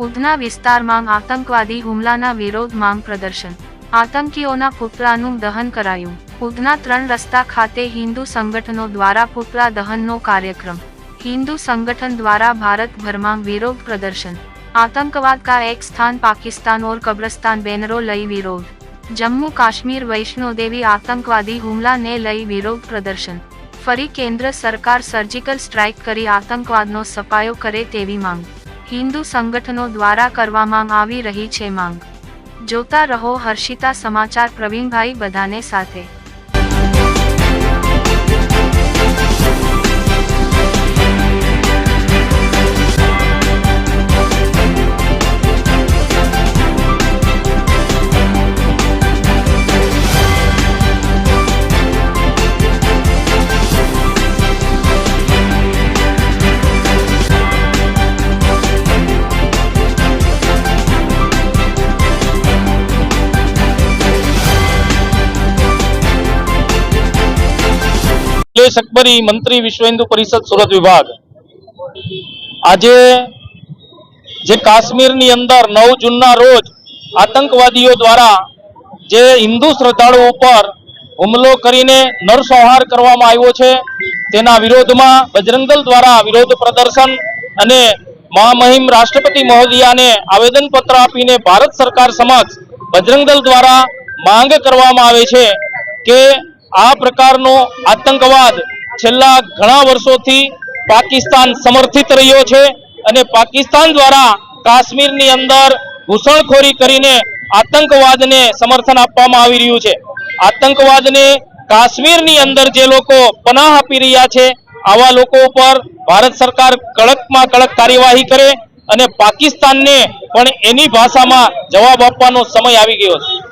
ઉધના વિસ્તારમાં આતંકવાદી હુમલાના વિરોધ માંગ પ્રદર્શન આતંકીઓના પુતળાનું દહન કરાયું ઉધના ત્રણ રસ્તા ખાતે હિન્દુ સંગઠનો દ્વારા પુતળા દહનનો કાર્યક્રમ હિન્દુ સંગઠન દ્વારા ભારતભરમાં વિરોધ પ્રદર્શન आतंकवाद का एक स्थान पाकिस्तान और कब्रस्तान बैनरों लई विरोध जम्मू काश्मीर वैष्णो देवी आतंकवादी હુમલા ને લઈ વિરોધ પ્રદર્શન ફરી કેન્દ્ર સરકાર સર્જિકલ સ્ટ્રાઇક કરી આતંકવાદનો સફાયો કરે તેવી માંગ હિન્દુ સંગઠનો દ્વારા કરવામાં આવી રહી છે માંગ. જોતા રહો હર્ષિતા સમાચાર પ્રવીણભાઈ બધાને સાથે. નિલેશ અકબરી મંત્રી વિશ્વ હિન્દુ પરિષદ, સુરત વિભાગ. આજે જે કાશ્મીરની અંદર નવ જૂનના રોજ આતંકવાદીઓ દ્વારા જે હિન્દુ શ્રદ્ધાળુઓ ઉપર હુમલો કરીને નરસંહાર કરવામાં આવ્યો છે, તેના વિરોધમાં બજરંગલ દ્વારા વિરોધ પ્રદર્શન અને મહામહિમ રાષ્ટ્રપતિ મહોદયાને આવેદનપત્ર આપીને ભારત સરકાર સમક્ષ બજરંગદલ દ્વારા માંગ કરવામાં આવે છે કે આ પ્રકારનો આતંકવાદ છેલ્લા ઘણા વર્ષોથી પાકિસ્તાન સમર્થિત રહ્યો છે અને પાકિસ્તાન દ્વારા કાશ્મીરની અંદર ઘૂસણખોરી કરીને આતંકવાદને સમર્થન આપવામાં આવી રહ્યું છે. આતંકવાદને કાશ્મીરની અંદર જે લોકો પનાહ આપી રહ્યા છે, આવા લોકો ઉપર ભારત સરકાર કડકમાં કડક કાર્યવાહી કરે અને પાકિસ્તાનને પણ એની ભાષામાં જવાબ આપવાનો સમય આવી ગયો છે.